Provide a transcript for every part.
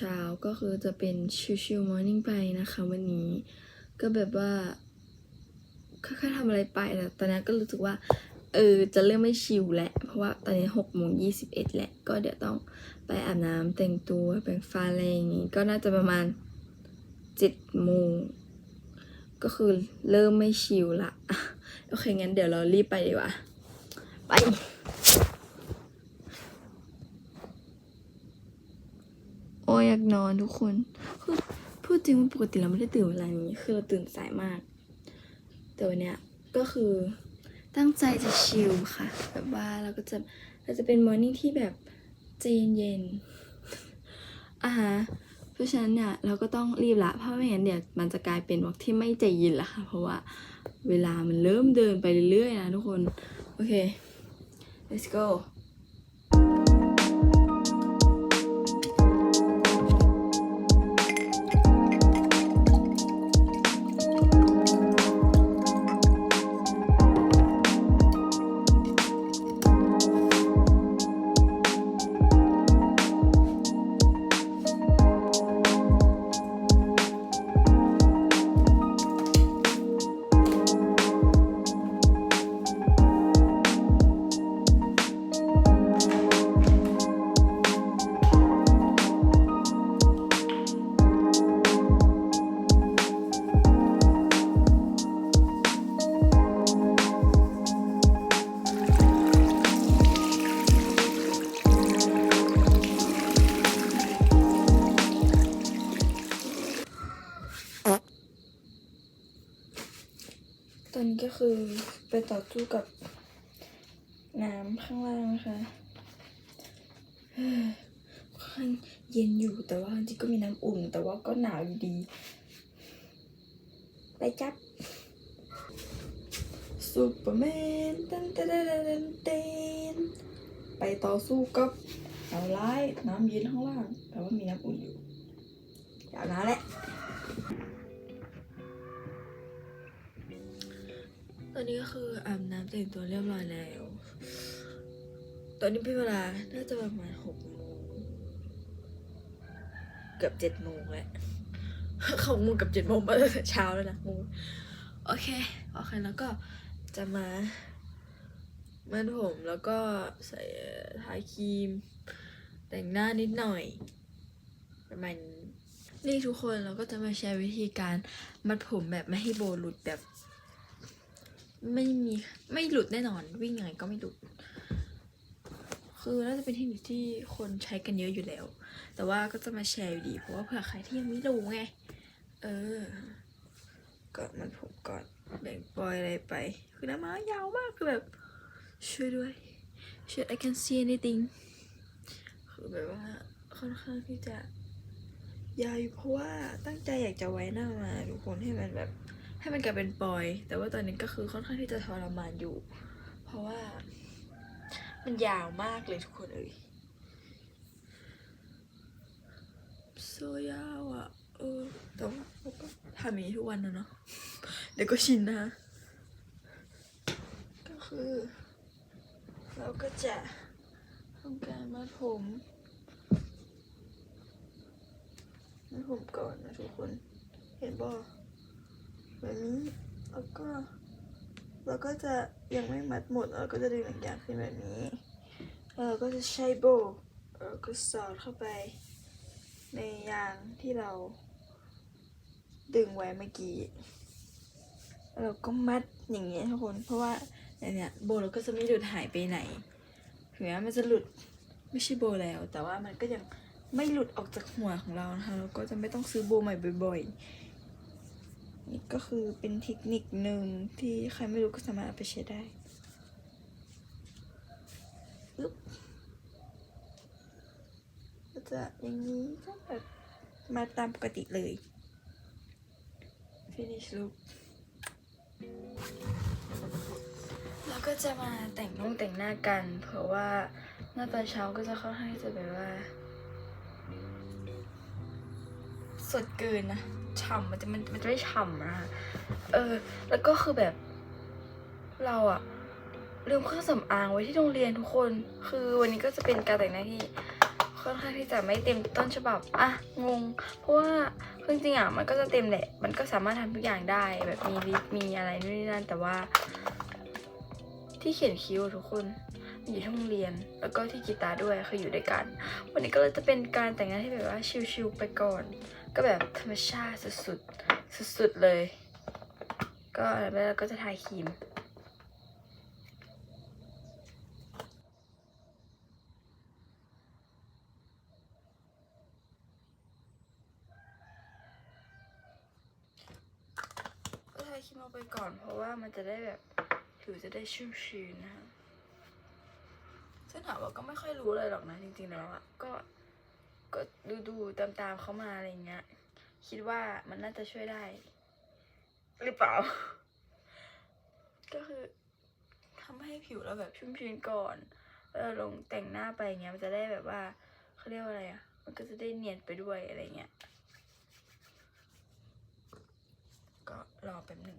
เช้าก็คือจะเป็นชิวๆมอร์นิ่งไปนะคะวันนี้ก็แบบว่าค่อยๆทำอะไรไปแต่ตอนนี้ก็รู้สึกว่า เออ จะเริ่มไม่ชิลแหละเพราะว่าตอนนี้หกโมงยี่สิบเอ็ดแหละ ก็เดี๋ยวต้องไปอาบน้ำแต่งตัวแปรงฟันอะไรอย่างงี้ ก็น่าจะประมาณเจ็ดโมงก็คือเริ่มไม่ชิลละโอเคงั้นเดี๋ยวเรารีบไปดีกว่า ไป โอ้ยอยากนอนทุกคนคือพูดจริงว่าปกติเราไม่ได้ตื่นเวลานี้คือเราตื่นสายมาก แต่วันเนี้ยก็คือตั้งใจจะชิลค่ะ แบบว่าเราก็จะเราจะเป็นมอร์นิ่งที่แบบใจเย็นๆอะฮะเพราะฉะนั้นเนี่ยเราก็ต้องรีบละเพราะไม่งั้นเดี๋ยวมันจะกลายเป็นวอกที่ไม่ใจเย็นละค่ะ เพราะว่าเวลามันเริ่มเดินไปเรื่อยๆนะทุกคน โอเค let's go สู้กับน้ำข้างล่างนะคะเฮ้ยค่อนเย็นอยู่แต่ว่าจริงๆก็มีน้ำอุ่น แต่ว่าก็หนาวอยู่ดี ไปจับซูเปอร์แมนตันตันตันตันตนไปต่อสู้กับเอาร้ายน้ำเย็นข้างล่าง แต่ว่ามีน้ำอุ่นอยู่อย่านะแหละ อนนี้ก็คืออาบน้ำแต่งตัวเรียบร้อยแล้ว ตอนนี้เป็นเวลา น่าจะประมาณหกโมงเกือบเจ็ดโมงแล้วเขาโมงกับเจ็ดโมงมาตั้งแต่เช้าแล้วนะโมงโอเค โอเค แล้วก็จะมามันผมแล้วก็ใส่ทาครีม แต่งหน้านิดหน่อย ประมาณนี้นี่ทุกคนเราก็จะมาแชร์วิธีการมัดผมแบบไม่ให้โบหลุดแบบ ไม่มีไม่หลุดแน่นอน วิ่งยังไงก็ไม่หลุด คือน่าจะเป็นเทคนิคที่คนใช้กันเยอะอยู่แล้ว แต่ว่าก็จะมาแชร์อยู่ดี เพราะว่าเผื่อใครที่ยังไม่รู้ไง เออก็มันผมก่อนแบ่งปล่อยอะไรไป คือหน้าม้ายาวมากคือแบบช่วยด้วยช่วย I can see anything คือแบบว่าค่อนข้างที่จะยาวอยู่เพราะว่าตั้งใจอยากจะไว้หน้ามาทุกคนให้มันแบบ ให้มันกลายเป็นปอย แต่ว่าตอนนี้ก็คือค่อนข้างที่จะทรมานอยู่ เพราะว่า มันยาวมากเลยทุกคนเอ่ยโซยาวอะเออแต่ว่าเราก็ทำอย่างนี้ทุกวันนะเนาะเดี๋ยวก็ชินนะคะก็คือ เราก็จะทำการมัดผมมัดผมก่อนนะทุกคน เห็นบ่ แบบนี้ แล้วก็เราก็จะยังไม่มัดหมดเราก็จะดึงหนังยางขึ้นแบบนี้เราก็จะใช้โบว์แล้วก็สอดเข้าไปในยางที่เรา ดึงไว้เมื่อกี้เราก็มัดอย่างเงี้ยทุกคนเพราะว่าเนี่ยโบเราก็จะไม่หลุดหายไปไหนถึงแม้มันจะหลุดไม่ใช่โบแล้ว แต่ว่ามันก็ยังไม่หลุดออกจากหัวของเรานะคะเราก็จะไม่ต้องซื้อโบใหม่บ่อยๆ นี่ก็คือเป็นเทคนิคหนึ่งที่ใครไม่รู้ก็สามารถเอาไปใช้ได้ปึ๊บก็จะอย่างนี้ก็แบบมาตามปกติเลย finish look แล้วก็จะมาแต่งนุ่งแต่งหน้ากัน เพราะว่าหน้าตอนเช้าก็จะค่อนข้างที่จะแบบว่า สดเกินนะ ฉ่ำมันจะมันมันจะไม่ฉ่ำนะคะเออ แล้วก็คือแบบ เราอะลืมเครื่องสำอางไว้ที่โรงเรียนทุกคน คือวันนี้ก็จะเป็นการแต่งหน้าที่ค่อนข้างที่จะไม่เต็มต้นฉบับอะงง เพราะว่าคือจริงอะมันก็จะเต็มแหละ มันก็สามารถทำทุกอย่างได้แบบมีลิปมีอะไรนู่นนี่นั่นแต่ว่า ที่เขียนคิ้วทุกคนอยู่ที่โรงเรียน แล้วก็ที่กีตาร์ด้วยคืออยู่ด้วยกัน วันนี้ก็เลยจะเป็นการแต่งหน้าที่แบบว่าชิลๆไปก่อน ก็แบบธรรมชาติสุดๆ สุดๆเลย ก็แล้วก็จะทาครีมก็ทาครีมลงไปก่อนเพราะว่ามันจะได้แบบผิวจะได้ชุ่มชื้นนะคะซึ่งถามว่าก็ไม่ค่อยรู้เลยหรอกนะจริงๆแล้วอะก็ ก็ดูดูตามตามๆเขามาอะไรเงี้ย คิดว่ามันน่าจะช่วยได้ หรือเปล่า ก็คือทำให้ผิวเราแบบชุ่มชื้นก่อนแล้วเราลงแต่งหน้าไปเงี้ยมันจะได้แบบว่าเขาเรียกว่าอะไรอะมันก็จะได้เนียนไปด้วยอะไรเงี้ย ก็รอแป๊บหนึ่ง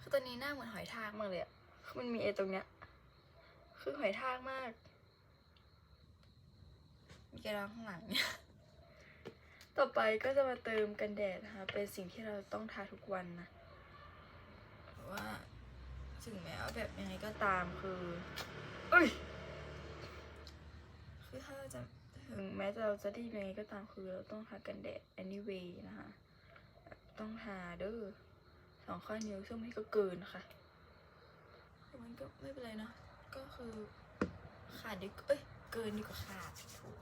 คือตอ นนี้หน้าเหมือนหอยทากมากเลยอะคือมันมีไอ้ตรงเนี้ย คือหอยทากมาก มีกระดองข้างหลังเนี่ย ต่อไปก็จะมาเติมกันแดดนะคะ เป็นสิ่งที่เราต้องทาทุกวันนะเพราะว่าถึงแม้ว่าแบบยังไงก็ตามคือเอ้ย คือถ้าเราจะถึงแม้เราจะได้ยังไงก็ตามคือเราต้องทากันแดด anyway นะคะแบบต้องทาเด้อ สองข้างนิ้วซึ่งมันก็เกินค่ะมันก็ไม่เป็นไรนะ ก็คือขาดดีเอ้ยเกินดีกว่าขาดถูก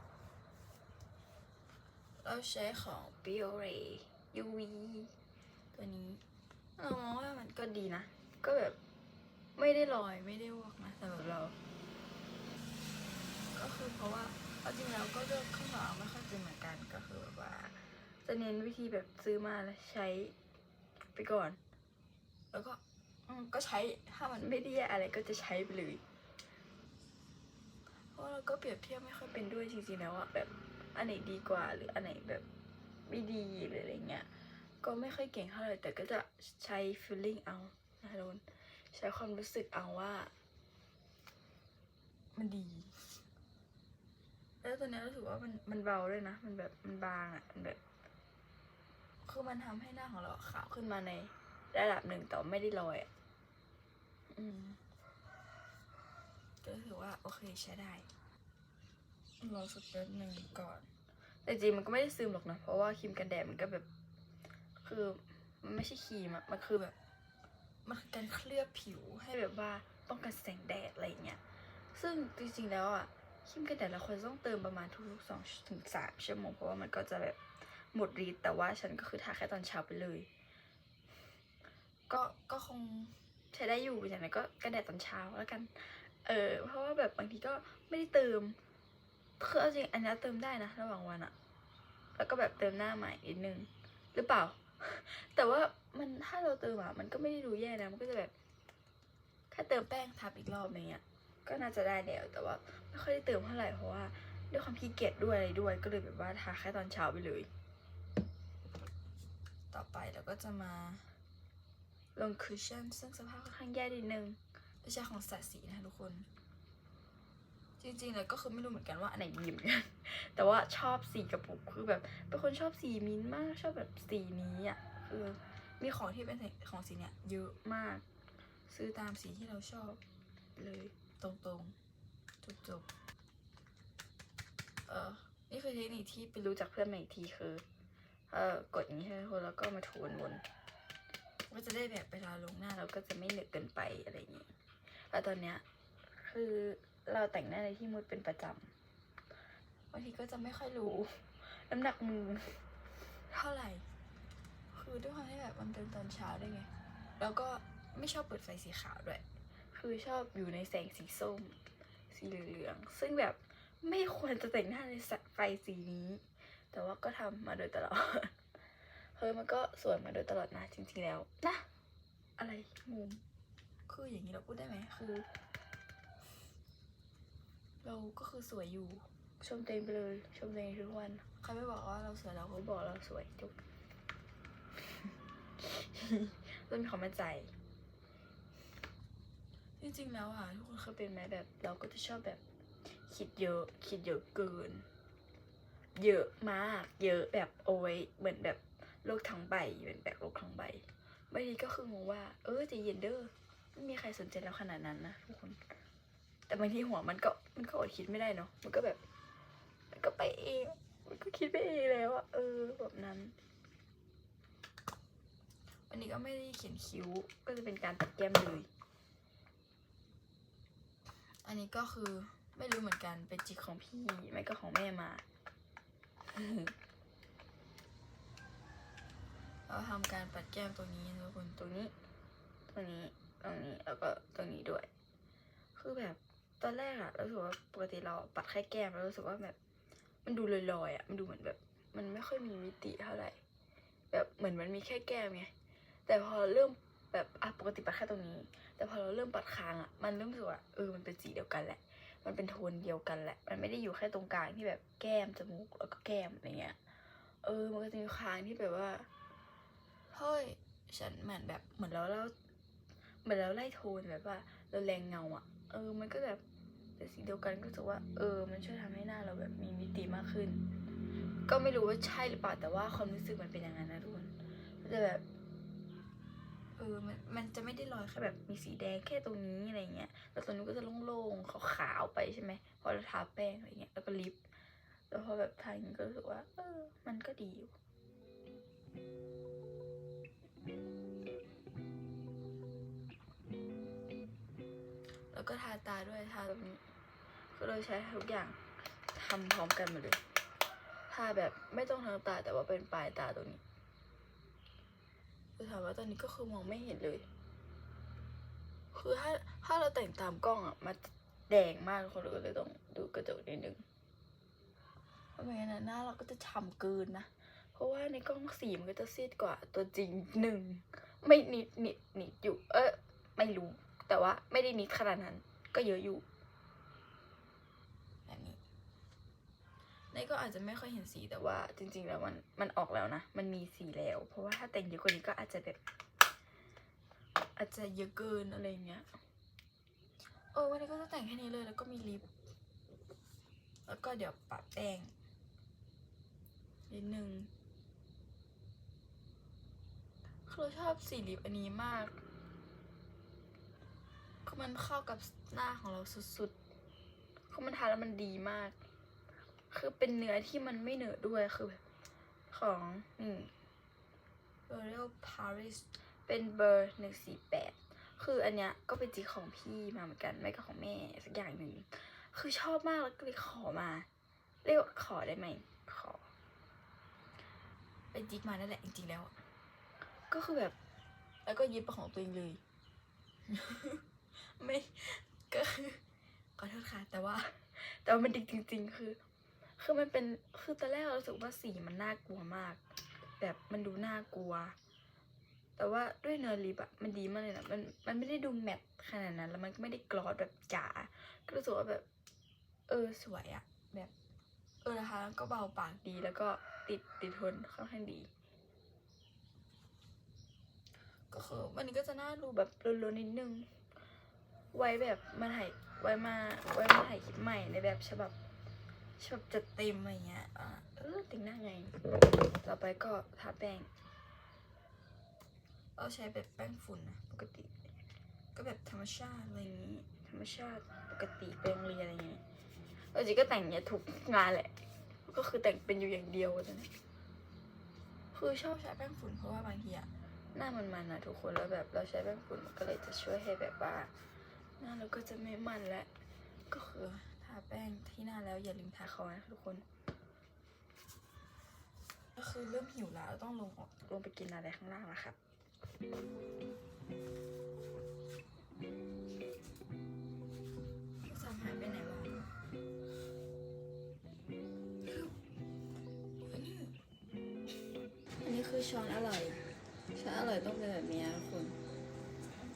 เราใช้ของ Biore UV ตัวนี้เรามองว่ามันก็ดีนะ ก็แบบไม่ได้ลอยไม่ได้วอกนะสำหรับเรา ก็คือเพราะว่าเอาจริงแล้วก็เลือกข้างหลังไม่ค่อยเป็นเหมือนกันก็คือแบบว่า จะเน้นวิธีแบบซื้อมาแล้วใช้ไปก่อน แล้วก็อืมก็ใช้ถ้ามันไม่ได้แย่อะไรก็จะใช้ไปเลย เพราะเราก็เปรียบเทียบไม่ค่อยเป็นด้วยจริงๆแล้วอะแบบอันไหนดีกว่าหรืออันไหนแบบไม่ดีหรืออะไรเงี้ยก็ไม่ค่อยเก่งเท่าไหร่แต่ก็จะใช้ feeling เอานะทุกคนใช้ความรู้สึกเอาว่า มันดี แล้วตอนนี้รู้สึกว่ามันมันเบาด้วยนะ มันแบบมันบางอะ่ะมันแบบ คือมันทำให้หน้าของเราขาวขึ้นมาใน ระดับหนึ่งแต่ว่าไม่ได้ลอยอะ่ะอืมก็ถือว่าโอเคใช้ได้รอสักแป๊บหนึ่งก่อน แต่จริงมันก็ไม่ได้ซึมหรอกนะเพราะว่าครีมกันแดดมันก็แบบ คือมันไม่ใช่ครีมอะมันคือแบบมันคือการเคลือบผิวให้แบบว่าป้องกันแสงแดดอะไรอย่างเงี้ย ซึ่งจริงๆแล้วอะครีมกันแดดเราควรต้องเติมประมาณทุกๆสองถึงสามชั่วโมงเพราะว่ามันก็จะแบบหมดฤทธิ์แต่ว่าฉันก็คือทาแค่ตอนเช้าไปเลย ก็ก็คงใช้ได้อยู่อย่างไรก็กันแดดตอนเช้าแล้วกัน เออ เพราะว่าแบบบางทีก็ไม่ได้เติมคือเอาจริงอันนี้เติมได้นะระหว่างวันอะแล้วก็แบบเติมหน้าใหม่นิดนึงหรือเปล่า แต่ว่ามันถ้าเราเติมอะมันก็ไม่ได้ดูแย่นะมันก็จะแบบแค่เติมแป้งทับอีกรอบอะไรเงี้ยก็น่าจะได้แล้วแต่ว่าไม่ค่อยได้เติมเท่าไหร่เพราะว่าด้วยความขี้เกียจด้วยอะไรด้วย ก็เลยแบบว่าทาแค่ตอนเช้าไปเลย ต่อไปเราก็จะมา ลงคุชชั่นซึ่งสภาพค่อนข้างแย่นิดนึงไม่ใช่ของสัตว์สีนะทุกคน จริงๆเลยก็คือไม่รู้เหมือนกันว่าอันไหนดีเหมือนกันแต่ว่าชอบสีกระปุกคือแบบเป็นคนชอบสีมิ้นท์มากชอบแบบสีนี้อะคือมีของที่เป็นของสีเนี้ยเยอะมาก ซื้อตามสีที่เราชอบเลยตรงๆจบๆเออนี่คือเทคนิคที่ไปรู้จากเพื่อนมาอีกทีคือ เออกดอย่างนี้ใช่ไหมคนแล้วก็มาถูวน ก็จะได้แบบเวลาลงหน้าเราก็จะไม่เหนอะเกินไปอะไรอย่างนี้แล้วตอนเนี้ยคือเราแต่งหน้าในที่มืดเป็นประจำบางทีก็จะไม่ค่อยรู้น้ำหนักมือเท่าไหร่ คือด้วยความที่แบบมันเป็นตอนเช้าด้วยไง แล้วก็ไม่ชอบเปิดไฟสีขาวด้วย คือชอบอยู่ในแสงสีส้ม สีเหลืองซึ่งแบบไม่ควรจะแต่งหน้าในไฟสีนี้ แต่ว่าก็ทำมาโดยตลอด เฮ้ยมันก็สวยมาโดยตลอดนะจริงๆแล้วนะ อะไรงงคืออย่างนี้เราพูดได้ไหมคือ เราก็คือสวยอยู่ ชมตัวเองไปเลย ชมตัวเองทุกวันใครไม่บอกว่าเราสวยเราก็บอกเราสวยจบเริ่มมีความมั่นใจ จริงๆแล้วอะทุกคนเคยเป็นไหมแบบ เราก็จะชอบแบบ คิดเยอะ คิดเยอะเกิน เยอะมาก เยอะแบบโอ้ยเหมือนแบบ โลกทั้งใบเป็นแบบโลกทั้งใบบางทีก็คืองงว่า เออจะเย็นเด้อไม่มีใครสนใจเราขนาดนั้นนะทุกคน แต่บางทีหัวมันก็มันก็อดคิดไม่ได้เนาะมันก็แบบ มันก็ไปเอง มันก็คิดไปเองแล้วอะเออแบบนั้น วันนี้ก็ไม่ได้เขียนคิ้วก็จะเป็นการตัดแก้มเลย อันนี้ก็คือไม่รู้เหมือนกันเป็นจิกของพี่ไม่ก็ของแม่มา เราทำการปัดแก้มตรงนี้ทุกคนตรงนี้ ตรงนี้ตรงนี้แล้วก็ตรงนี้ด้วย คือแบบตอนแรกอะเราสึกว่าปกติเราปัดแค่แก้มแล้วรู้สึกว่าแบบ มันดูลอยๆอะมันดูเหมือนแบบ มันไม่ค่อยมีมิติเท่าไหร่ แบบเหมือนมันมีแค่แก้มไงแต่พอเริ่มแบบอะปกติปัดแค่ตรงนี้ แต่พอเราเริ่มปัดคางอะมันเริ่มรู้สึกว่าเออมันเป็นสีเดียวกันแหละ มันเป็นโทนเดียวกันแหละ มันไม่ได้อยู่แค่ตรงกลางที่แบบแก้มจมูกแล้วก็แก้มอะไรเงี้ยเออมันก็จะมีคางที่แบบว่า เฮ้ย ฉันเหมือนแบบเหมือนเราเล่าเหมือนเราไล่โทนแบบว่า เราแรงเงาอะ เออ มันก็แบบเป็นสีเดียวกันก็รู้สึกว่า เออ มันช่วยทำให้หน้าเราแบบมีมิติมากขึ้น ก็ไม่รู้ว่าใช่หรือเปล่าแต่ว่าความรู้สึกมันเป็นอย่างนั้นนะทุกคนมันจะแบบเออมันมันจะไม่ได้ลอยแค่แบบมีสีแดงแค่ตรงนี้อะไรเงี้ย แล้วตรงนี้ก็จะโล่งๆขาวๆไปใช่ไหมพอเราทาแป้งอะไรเงี้ยแล้วก็ลิปแล้วพอแบบทาอย่างนี้ก็รู้สึกว่า เออ มันก็ดีอยู่ แล้วก็ทาตาด้วยทาตรงนี้คือเราใช้ทุกอย่างทำพร้อมกันหมดเลยทาแบบไม่ต้องทั้งตาแต่ว่าเป็นปลายตาตรงนี้คือถามว่าตอนนี้ก็คือมองไม่เห็นเลย คือถ้าถ้าเราแต่งตามกล้องอะมันแดงมากคนเราก็เลยต้องดูกระจกนิดนึงเพราะไม่งั้นหน้าเราก็จะฉ่ำเกินนะเพราะว่าในกล้องสีมันก็จะซีดกว่าตัวจริงหนึ่งไม่นิดนิดนิดอยู่ เออไม่รู้ แต่ว่าไม่ได้นิดขนาดนั้น ก็เยอะอยู่แบบนี้ในก็อาจจะไม่ค่อยเห็นสีแต่ว่า จริง ๆ แล้วมันมันออกแล้วนะ มันมีสีแล้ว เพราะว่าถ้าแต่งเยอะกว่านี้ก็อาจจะแบบอาจจะเยอะเกินอะไรเงี้ยเออวันนี้ก็จะแต่งแค่นี้เลยแล้วก็มีลิป แล้วก็เดี๋ยวปะแป้งนิดนึงคือเราชอบสีลิปอันนี้มาก คือมันเข้ากับหน้าของเราสุดๆ คือมันทาแล้วมันดีมาก คือเป็นเนื้อที่มันไม่เหนอะด้วยคือแบบของนี่ L'Oreal Paris เป็นเบอร์หนึ่งสี่แปดคืออันเนี้ยก็เป็นจีของพี่มาเหมือนกันไม่ก็ของแม่สักอย่างหนึ่งคือชอบมากแล้วก็เลยขอมา เรียกว่าขอได้ไหมขอเป็นจิกมานั่นแหละจริงๆแล้วอะก็คือแบบ แล้วก็ยึดป็นของตัวเองเลย ไม่ก็คือขอโทษค่ะ แต่ว่า แต่ว่ามันดีจริง ๆ คือ คือมันเป็นคือตอนแรกเราสึกว่าสีมันน่ากลัวมาก แบบมันดูน่ากลัว แต่ว่าด้วยเนื้อลิปอะมันดีมากเลยนะมันมันไม่ได้ดูแมตขนาดนั้น แล้วมันก็ไม่ได้กลอสแบบจ๋าก็รู้สึกว่าแบบ เออสวยอะแบบเออนะคะก็เบาปากดีแล้วก็ติดติดทนค่อนข้างดี ก็คือวันนี้ก็จะน่าดูแบบโลนๆนิดนึง ไว้แบบมาถ่ายไว้มาไว้มาถ่ายคลิปใหม่ในแบบฉบับฉบับจัดเต็มอะไรเงี้ยอะเออแต่งหน้าไง ต่อไปก็ทาแป้งเราใช้แบบแป้งฝุ่นนะปกติ ก็แบบธรรมชาติอะไรอย่างนี้ ธรรมชาติปกติไปโรงเรียนอะไรอย่างนี้เราจริงก็แต่งเงี้ยทุกงานแหละ ก็คือแต่งเป็นอยู่อย่างเดียวตอนคือชอบใช้แป้งฝุ่นเพราะว่าบางทีอะหน้ามันมันอะทุกคนแล้วแบบเราใช้แป้งฝุ่นมันก็เลยจะช่วยให้แบบว่า หน้าเราก็จะไม่มันและก็คือทาแป้งที่หน้าแล้วอย่าลืมทาคอนะคะทุกคน ก็คือเริ่มหิวแล้วต้องลงลงไปกินอะไรข้างล่างแล้วครับสามหายไปไหนวะอันนี้คือช้อนอร่อยช้อนอร่อยต้องเป็นแบบนี้นะทุกคน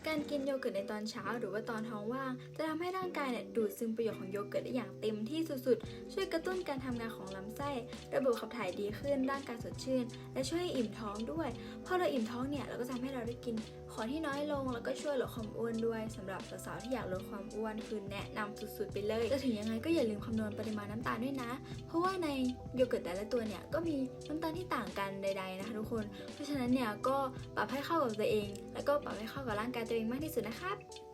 การกินโยเกิร์ตในตอนเช้า หรือว่าตอนท้องว่าง จะทำให้ร่างกายเนี่ยดูดซึมประโยชน์ของโยเกิร์ตได้อย่างเต็มที่สุดๆ ช่วยกระตุ้นการทำงานของลำไส้ ระบบขับถ่ายดีขึ้น ร่างกายสดชื่น และช่วยให้อิ่มท้องด้วย พอเราอิ่มท้องเนี่ยเราก็จะทำให้เราได้กินขอที่น้อยลงแล้วก็ช่วยลดความอ้วนด้วยสำหรับสาวๆที่อยากลดความอ้วนคือแนะนำสุดๆไปเลยจะถึงยังไงก็อย่าลืมคำนวณปริมาณน้ำตาลด้วยนะ เพราะว่าในโยเกิร์ตแต่ละตัวเนี่ยก็มีน้ำตาลที่ต่างกันใด ๆนะคะทุกคน เพราะฉะนั้นเนี่ยก็ปรับให้เข้ากับตัวเอง แล้วก็ปรับให้เข้ากับร่างกายตัวเองมากที่สุดนะครับ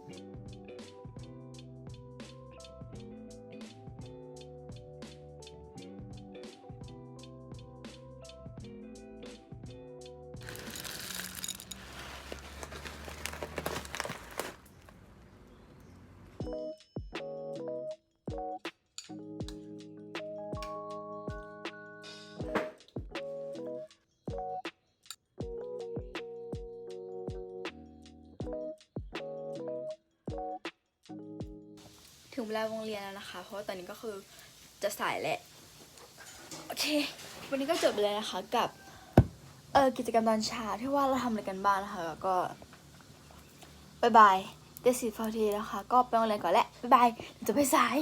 ถึงเวลาโรงเรียนแล้วนะคะ เพราะว่าตอนนี้ก็คือจะสายแหละโอเค วันนี้ก็จบไปเลยนะคะกับเออกิจกรรมตอนเช้าที่ว่าเราทำอะไรกันบ้างนะคะแล้วก็บายบายเดซิฟอร์ทีนะคะ ก็ไปโรงเรียนก่อนแหละบายบายเดี๋ยวจะไปสาย